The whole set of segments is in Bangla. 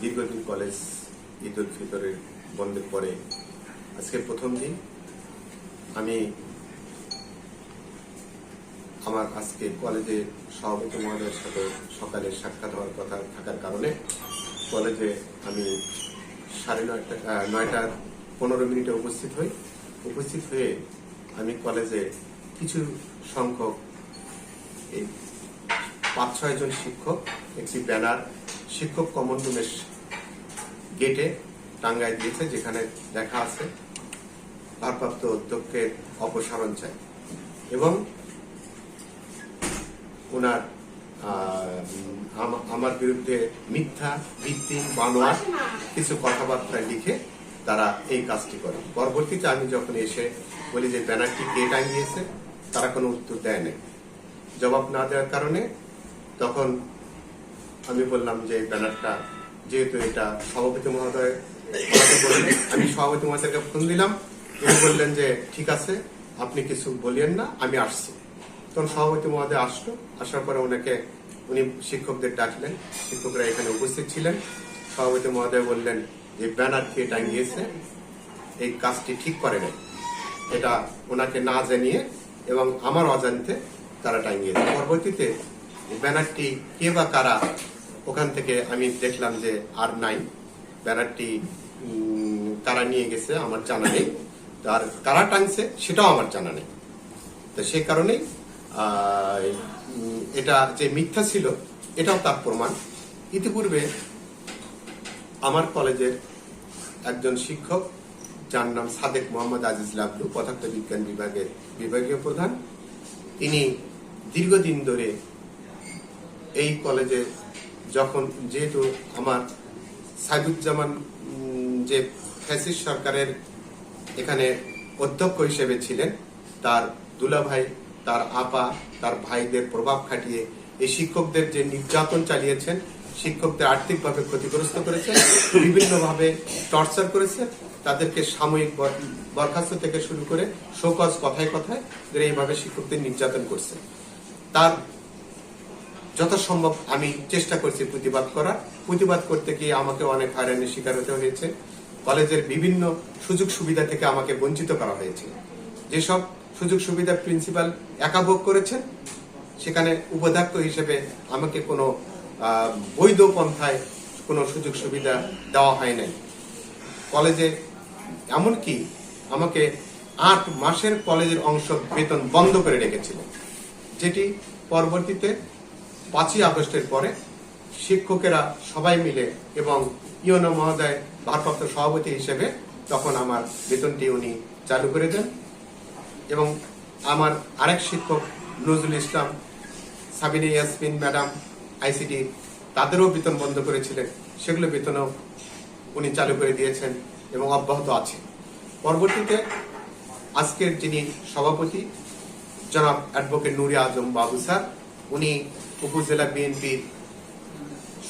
দীর্ঘদিন কলেজ ঈদ উল ফিতরের বন্ধের পরে আজকে প্রথম দিন আমি আমার আজকে কলেজে সভাপতি মহোদয়ের সাথে সকালে সাক্ষাৎ হওয়ার কথা থাকার কারণে কলেজে আমি সাড়ে নয়টা আহ, নয়টার পনেরো মিনিটে উপস্থিত হই। উপস্থিত হয়ে আমি কলেজে কিছু সংখ্যক এই পাঁচ ছয় জন শিক্ষক একটি ব্যানার শিক্ষক কমন রুমের গেটে টাঙ্গায় দিয়েছে, যেখানে লেখা আছে, ভারপ্রাপ্ত অধ্যক্ষের অপসারণ চাই। এবং ওনার আমার বিরুদ্ধে মিথ্যা, ভিত্তি বানোয়ার কিছু কথাবার্তা লিখে তারা এই কাজটি করে পরবর্তীতে আমি যখন এসে বলি যে ব্যানারটি কে টাঙিয়েছে, তারা কোনো উত্তর দেয় নাই। জবাব না দেওয়ার কারণে তখন আমি বললাম যে ব্যানারটা, যেহেতু এটা সভাপতি মহোদয় আমি সভাপতি মহোদয়কে ফোন দিলাম। তিনি বললেন যে, ঠিক আছে, আপনি কিছু বলিয়েন না, আমি আসছি। তখন সভাপতি মহোদয় আসলো, আসার পরে ওনাকে, উনি শিক্ষকদের ডাকলেন, শিক্ষকরা এখানে উপস্থিত ছিলেন। সভাপতি মহোদয় বললেন, যে ব্যানার কে টাঙিয়েছে এই কাজটি ঠিক করে নাই এটা ওনাকে না জানিয়ে এবং আমার অজান্তে তারা টাঙিয়েছে পরবর্তীতে ব্যানারটি কে বা কারা, ওখান থেকে আমি দেখলাম যে আর নাই। ব্যানারটি কারা নিয়ে গেছে আমার জানা নেই। আর কারা টাঙছে সেটাও আমার জানা নেই। তো সেই কারণেই এটা যে মিথ্যা ছিল, এটাও তার প্রমাণ। ইতিপূর্বে আমার কলেজের একজন শিক্ষক, যার নাম সাদেক মোহাম্মদ আজিজ লাবলু পদার্থ বিজ্ঞান বিভাগের বিভাগীয় প্রধান, তিনি দীর্ঘদিন ধরে এই কলেজে যখন যেহেতু আমার সাইদুজ্জামান যে ফ্যাসিস সরকারের এখানে অধ্যক্ষ হিসেবে ছিলেন, তার দুলাভাই, তার আপা, তার ভাইদের প্রভাব খাটিয়ে এই শিক্ষকদের যে নির্যাতন চালিয়েছেন, শিক্ষকদের আর্থিকভাবে ক্ষতিগ্রস্ত করেছেন, বিভিন্নভাবে টর্চার করেছে তাদেরকে সাময়িক বরখাস্ত থেকে শুরু করে শোকজ কথায় কথায় এইভাবে শিক্ষকদের নির্যাতন করছে। তার যথাসম্ভব আমি চেষ্টা করছি প্রতিবাদ করার। প্রতিবাদ করতে গিয়ে আমাকে অনেক হয়রানির শিকার হতে হয়েছে। কলেজের বিভিন্ন সুযোগ সুবিধা থেকে আমাকে বঞ্চিত করা হয়েছে। যেসব সুযোগ সুবিধা প্রিন্সিপাল একা ভোগ করেছেন, সেখানে উপাধ্যক্ষ হিসেবে আমাকে কোনো বৈধ পন্থায় কোনো সুযোগ সুবিধা দেওয়া হয় নাই। কলেজে এমনকি আমাকে আট মাসের কলেজের অংশ বেতন বন্ধ করে রেখেছিলেন যেটি পরবর্তীতে পাঁচই আগস্টের পরে শিক্ষকেরা সবাই মিলে এবং ইউনো মহোদয় ভারপ্রাপ্ত সভাপতি হিসেবে তখন আমার বেতনটি উনি চালু করে দেন এবং আমার আরেক শিক্ষক নজরুল ইসলাম, সাবিনা ইয়াসমিন ম্যাডাম, আইসিডি, তাদেরও বেতন বন্ধ করেছিলেন। সেগুলো বেতনও উনি চালু করে দিয়েছেন এবং অব্যাহত আছে। পরবর্তীতে আজকের যিনি সভাপতি, জনাব অ্যাডভোকেট নুরি আজম বাবু স্যার উনি উপজেলা বিএনপির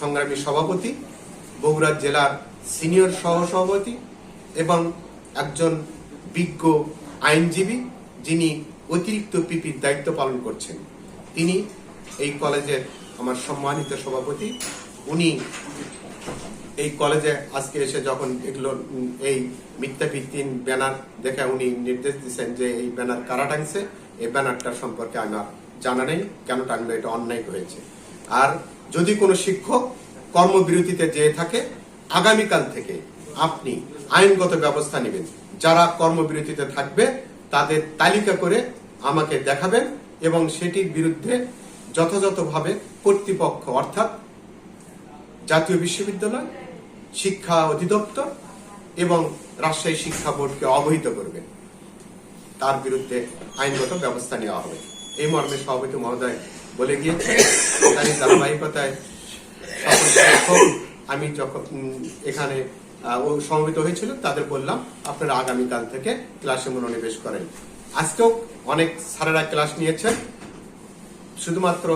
সংগ্রামী সভাপতি, বগুড়া জেলার সিনিয়র সহ সভাপতি এবং একজন বিজ্ঞ আইনজীবী যিনি অতিরিক্ত পিপির দায়িত্ব পালন করছেন। তিনি এই কলেজের আমার সম্মানিত সভাপতি। উনি এই কলেজে আজকে এসে যখন এগুলো এই মিথ্যা ভিত্তিন ব্যানার দেখে উনি নির্দেশ দিচ্ছেন যে এই ব্যানার কারা টাংছে এই ব্যানারটার সম্পর্কে আমার জানা নেই কেন টাঙলো এটা অন্যায় হয়েছে। আর যদি কোনো শিক্ষক কর্মবিরতিতে যেয়ে থাকে, আগামীকাল থেকে আপনি আইনগত ব্যবস্থা নেবেন। যারা কর্মবিরতিতে থাকবে, তাদের তালিকা করে আমাকে দেখাবেন এবং সেটির বিরুদ্ধে যথাযথভাবে কর্তৃপক্ষ, অর্থাৎ জাতীয় বিশ্ববিদ্যালয়, শিক্ষা অধিদপ্তর এবং রাজশাহী শিক্ষা বোর্ডকে অবহিত করবেন। তার বিরুদ্ধে আইনগত ব্যবস্থা নেওয়া হবে। এই মর্মে সভাপতি মহোদয় বলে গিয়েছে তারই ধারাবাহিকতায় আমি যখন এখানে সমবেত হয়েছিল, তাদের বললাম, আপনারা আগামীকাল থেকে ক্লাসে মনোনিবেশ করেন। আজকেও অনেক স্যারেরা ক্লাস নিয়েছেন। শুধুমাত্র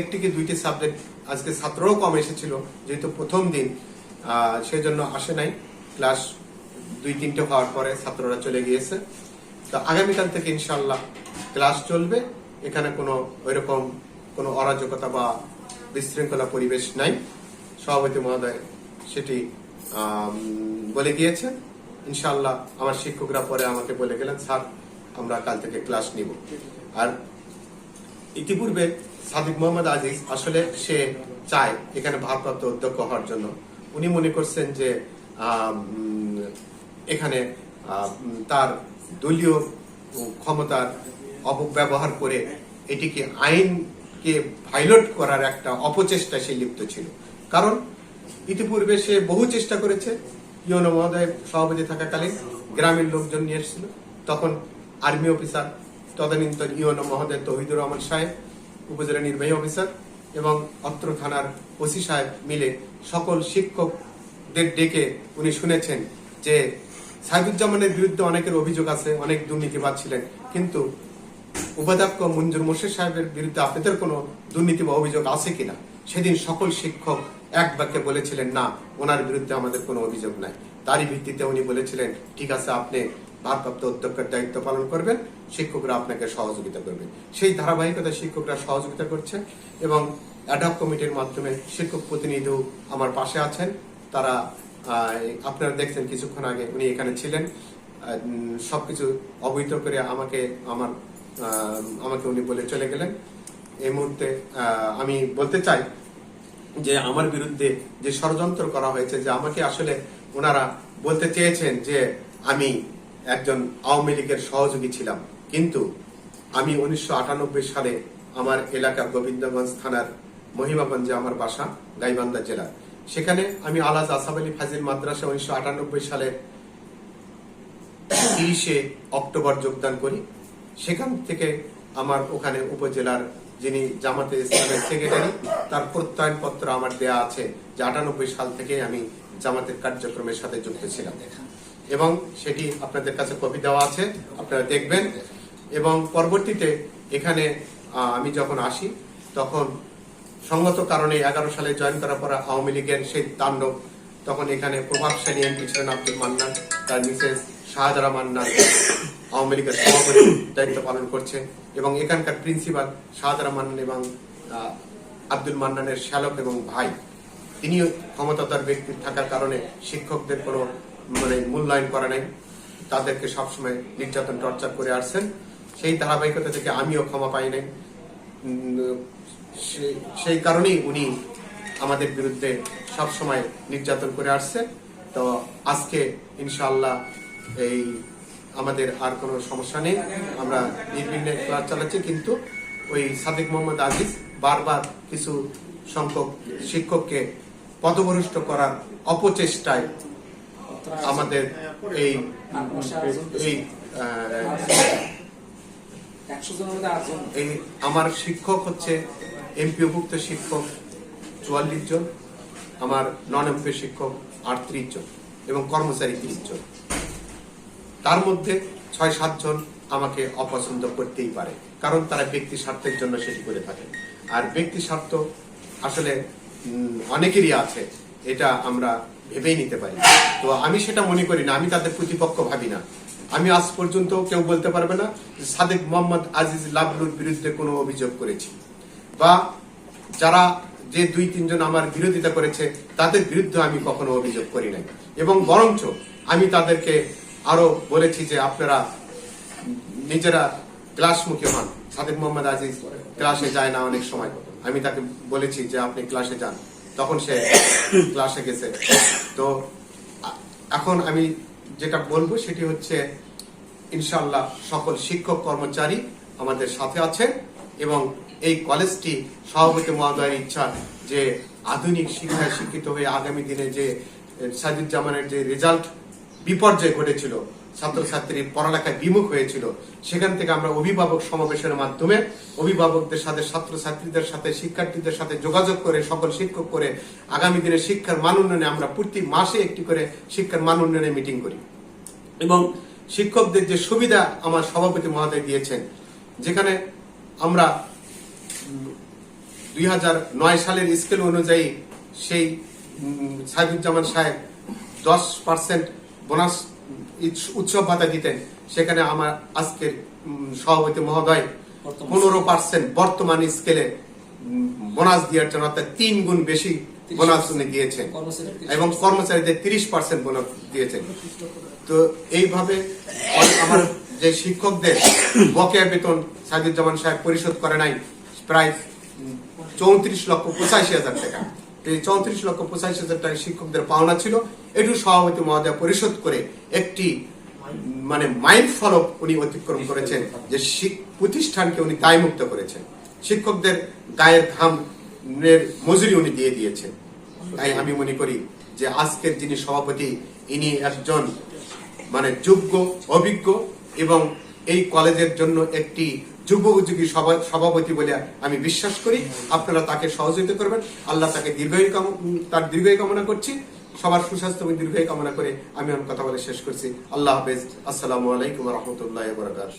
একটি কি দুইটি সাবজেক্ট আজকে ছাত্রও কম এসেছিল, যেহেতু প্রথম দিন সেজন্য আসে নাই। ক্লাস দুই, তিনটে হওয়ার পরে ছাত্ররা চলে গিয়েছে। তো আগামীকাল থেকে ইনশাল্লাহ ক্লাস চলবে। এখানে কোনো ওইরকম কোনো অরাজকতা বা বিশৃঙ্খলা পরিবেশ নাই। সভাপতি মহোদয় সেটি বলে গিয়েছেন ইনশাল্লাহ আমার শিক্ষকরা পরে আমাকে বলে গেলেন, স্যার, আমরা কাল থেকে ক্লাস নিব। আর ইতিপূর্বে সাদিক মোহাম্মদ আজিজ আসলে সে চায় এখানে ভারপ্রাপ্ত অধ্যক্ষ হওয়ার জন্য। উনি মনে করছেন যে এখানে তার দলীয় ক্ষমতার অপব্যবহার করে এটিকে আইনকে ভাইলট করার একটা অপচেষ্টা সে লিপ্ত ছিল। কারণ ইতিপূর্বে সে বহু চেষ্টা করেছে। ইউনো মহোদয় সভাপতি থাকাকালীন গ্রামের লোকজন নিয়ে এসেছিল তখন আর্মি অফিসার, তদানীন্তন ইউনো মহোদয় তহিদুর রহমান সাহেব, উপজেলা নির্বাহী অফিসার এবং অত্র থানার ওসি সাহেব মিলে সকল শিক্ষকদের ডেকে উনি শুনেছেন যে সাইদুজ্জামানের বিরুদ্ধে অনেকের অভিযোগ আছে, অনেক দুর্নীতিবাদ ছিলেন। কিন্তু উপাধ্যক্ষ মঞ্জুর মোর্শেদ সাহেবের বিরুদ্ধে আপনাদের কোনো দুর্নীতি বা অভিযোগ আছে কিনা? সেদিন সকল শিক্ষক এক বাক্যে বলেছিলেন, না, ওনার বিরুদ্ধে আমাদের কোনো অভিযোগ নাই। তারই ভিত্তিতে উনি বলেছিলেন, ঠিক আছে, আপনি ভারপ্রাপ্ত অধ্যক্ষের দায়িত্ব পালন করবেন, শিক্ষকরা আপনাকে সহযোগিতা করবে। সেই ধারাবাহিকতা শিক্ষকরা সহযোগিতা করছে এবং অ্যাডক কমিটির মাধ্যমে শিক্ষক প্রতিনিধিও আমার পাশে আছেন। তারা আপনারা দেখছেন কিছুক্ষণ আগে উনি এখানে ছিলেন। সবকিছু অবহিত করে আমাকে, আমার আমাকে উনি বলে চলে গেলেন। এই মুহূর্তে আমি বলতে চাই যে আমার বিরুদ্ধে যে ষড়যন্ত্র করা হয়েছে, যে আমাকে আসলে ওনারা বলতে চেয়েছেন যে আমি একজন আওয়ামী লীগের সহযোগী ছিলাম। কিন্তু আমি উনিশশো আটানব্বই সালে আমার এলাকার গোবিন্দগঞ্জ থানার মহিমাগঞ্জে আমার বাসা, গাইবান্ধা জেলা। সেখানে আমি আলাজ আসাব আলী ফাজিল মাদ্রাসা উনিশশো আটানব্বই সালে তিরিশে অক্টোবর যোগদান করি। সেখান থেকে আমার ওখানে উপজেলার যিনি জামাতে ইসলামের সেক্রেটারি, তার প্রত্যয়ন পত্র আমার দেয়া আছে যে আটানব্বই সাল থেকে আমি জামাতের কার্যক্রমের সাথে যুক্ত ছিলাম। এবং সেটি আপনাদের কাছে কপি দেওয়া আছে, আপনারা দেখবেন। এবং পরবর্তীতে এখানে আমি যখন আসি, তখন সঙ্গত কারণে এগারো সালে জয়েন করার পর আওয়ামী লীগের সেই তাণ্ডব, তখন এখানে প্রভাবশালী এমপি ছিলেন আব্দুল মান্নান, তার মিসেস শাহজারা মান্নান আওয়ামী লীগের সভাপতি দায়িত্ব পালন করছে এবং এখানকার প্রিন্সিপাল শাহাদারা মান্নান এবং আব্দুল মান্নানের শ্যালক এবং ভাই, তিনিও ক্ষমতাধর ব্যক্তি থাকার কারণে শিক্ষকদের কোনো মানে মূল্যায়ন করা নেই। তাদেরকে সবসময় নির্যাতন, টর্চার করে আসছেন। সেই ধারাবাহিকতা থেকে আমিও ক্ষমা পাই নাই। সেই কারণেই উনি আমাদের বিরুদ্ধে সব সময় নির্যাতন করে আসছে তো আজকে ইনশাআল্লাহ এই আমাদের আর কোনো সমস্যা নেই। আমরা নির্বিঘ্নে ক্লাস চালাচ্ছি, কিন্তু ওই সাদিক মোহাম্মদ আজিজ বারবার কিছু সংখ্যক শিক্ষককে পদভরষ্ট করার অপচেষ্টায় আমাদের এই এই আমার শিক্ষক হচ্ছে এমপিওভুক্ত শিক্ষক চুয়াল্লিশ জন, আমার নন এমপি শিক্ষক আটত্রিশ জন এবং কর্মচারী তিরিশ জন। তার মধ্যে ছয় সাতজন আমাকে অপছন্দ করতেই পারে, কারণ তারা ব্যক্তি স্বার্থের জন্য সেটি করে থাকে। আর ব্যক্তি স্বার্থ আসলে অনেকেরই আছে, এটা আমরা ভেবেই নিতে পারি। তো আমি সেটা মনে করি না, আমি তাদের প্রতিপক্ষ ভাবি না। আমি আজ পর্যন্ত কেউ বলতে পারবে না সাদেক মোহাম্মদ আজিজ লাবলুর বিরুদ্ধে কোনো অভিযোগ করেছি। বা যারা যে দুই, তিনজন আমার বিরোধিতা করেছে, তাদের বিরুদ্ধে আমি কখনো অভিযোগ করি নাই। এবং বরঞ্চ আমি তাদেরকে আরও বলেছি যে আপনারা নিজেরা ক্লাসমুখী হন। সাদেক মোহাম্মদ আজিজ ক্লাসে যায় না অনেক সময়। আমি তাকে বলেছি যে আপনি ক্লাসে যান। তখন সে ক্লাসে গেছে। তো এখন আমি যেটা বলব সেটি হচ্ছে ইনশাল্লাহ সকল শিক্ষক কর্মচারী আমাদের সাথে আছেন এবং এই কলেজটি সভাপতি মহোদয়ের ইচ্ছা যে আধুনিক শিক্ষায় শিক্ষিত হয়ে আগামী দিনে যে সাজিদুজ্জামানের যে রেজাল্ট বিপর্যয় ঘটেছিল। ছাত্রছাত্রীর পড়ালেখায় বিমুখ হয়েছিল। সেখান থেকে আমরা অভিভাবক সমাবেশের মাধ্যমে অভিভাবকদের সাথে, ছাত্রছাত্রীদের সাথে, শিক্ষার্থীদের সাথে যোগাযোগ করে, সকল শিক্ষক করে আগামী দিনে শিক্ষার মান উন্নয়নে আমরা প্রতি মাসে একটি করে শিক্ষার মান উন্নয়নে মিটিং করি। এবং শিক্ষকদের যে সুবিধা আমার সভাপতি মহোদয় দিয়েছেন, যেখানে আমরা দুই হাজার নয় সালের স্কেল অনুযায়ী সেই সাইদুজ্জামান সাহেব দশ পার্সেন্ট বোনাস উৎসব ভাতা দিতেন। সেখানে আমার আজকের সভাপতি মহোদয় পনেরো পার্সেন্ট বর্তমান স্কেলে বোনাস দেওয়ার জন্য অর্থাৎ তিন গুণ বেশি বোনাস উনি দিয়েছেন। এবং কর্মচারীদের তিরিশ পার্সেন্ট বোনাস দিয়েছেন। তো এইভাবে আমার যে শিক্ষকদের বকেয়া বেতন সাজিদুজ্জামান সাহেব পরিশোধ করে নাই প্রায় চৌত্রিশ লক্ষ পঁচাশি হাজার টাকা। চৌত্রিশ লক্ষ পঁচাশি হাজার টাকা শিক্ষকদের পাওনা ছিল। এটু সভাপতি মহোদয় পরিশোধ করে একটি মানে মাইন্ড ফলক উনি অতিক্রম করেছেন যে প্রতিষ্ঠানকে উনি দায়মুক্ত করেছেন। শিক্ষকদের গায়ের ঘামের মজুরি উনি দিয়ে দিয়েছেন। তাই আমি মনে করি যে আজকের যিনি সভাপতি, ইনি একজন মানে যোগ্য, অভিজ্ঞ এবং এই কলেজের জন্য একটি যুগোপযোগী সভা- সভাপতি বলে আমি বিশ্বাস করি। আপনারা তাকে সহযোগিতা করবেন। আল্লাহ তাকে দীর্ঘায়ু তার দীর্ঘায়ু কামনা করছি। সবার সুস্বাস্থ্য এবং দীর্ঘায়ু কামনা করে আমি আমার কথা বলে শেষ করছি। আল্লাহ হাফেজ। আসসালামু আলাইকুম রহমতুল্লাহ